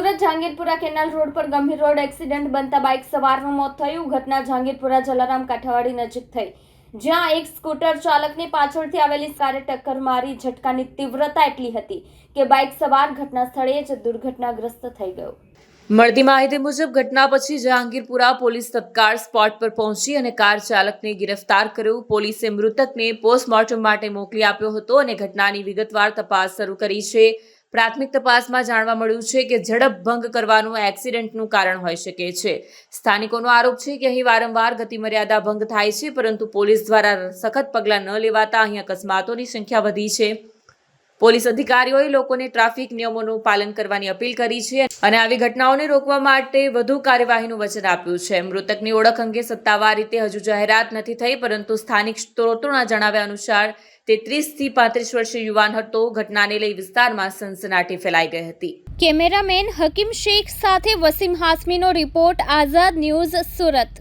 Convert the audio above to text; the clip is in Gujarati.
સુરત જહાંગીરપુરા કેનાલ રોડ પર ગંભીર રોડ એક્સિડન્ટ બનતા બાઇક સવારનું મોત થયું. ઘટના જહાંગીરપુરા જલારામ કાઠાવાડી નજીક થઈ. જ્યાં એક સ્કૂટર ચાલકને પાછળથી આવેલી કારે ટક્કર મારી ઝટકાની તીવ્રતા એટલી હતી કે બાઇક સવાર ઘટના સ્થળે જ દુર્ઘટનાગ્રસ્ત થઈ ગયો. મળતી માહિતી મુજબ ઘટના પછી જહાંગીરપુરા પોલીસ તત્કાળ સ્પોટ પર પહોંચી અને કાર ચાલકને ગિરફ્તાર કર્યો. પોલીસે મૃતકને પોસ્ટમોર્ટમ માટે મોકલી આપ્યો હતો અને ઘટનાની વિગતવાર તપાસ શરૂ કરી છે. પ્રાથમિક તપાસમાં જાણવા મળ્યું છે કે ઝડપ ભંગ કરવાનું એક્સિડન્ટનું કારણ હોઈ શકે છે. સ્થાનિકોનો આરોપ છે કે અહીં વારંવાર ગતિમર્યાદા ભંગ થાય છે, પરંતુ પોલીસ દ્વારા સખત પગલાં ન લેવાતા અહીં અકસ્માતોની સંખ્યા વધી છે. પોલીસ અધિકારીઓએ લોકોને ટ્રાફિક નિયમોનું પાલન કરવાની અપીલ કરી છે અને આવી ઘટનાઓને રોકવા માટે વધુ કાર્યવાહીનું વચન આપ્યું છે. મૃતકની ઓળખ અંગે સત્તાવાર રીતે હજુ જાહેરાત નથી થઈ, પરંતુ સ્થાનિક સ્ત્રોતોના જણાવ્યા અનુસાર તે ત્રીસથી પાંત્રીસ વર્ષીય યુવાન હતો. ઘટનાને લઈ વિસ્તારમાં સનસનાટી ફેલાઈ ગઈ હતી. કેમેરામેન હકીમ શેખ સાથે વસીમ હાસમીનો રિપોર્ટ, આઝાદ ન્યૂઝ સુરત.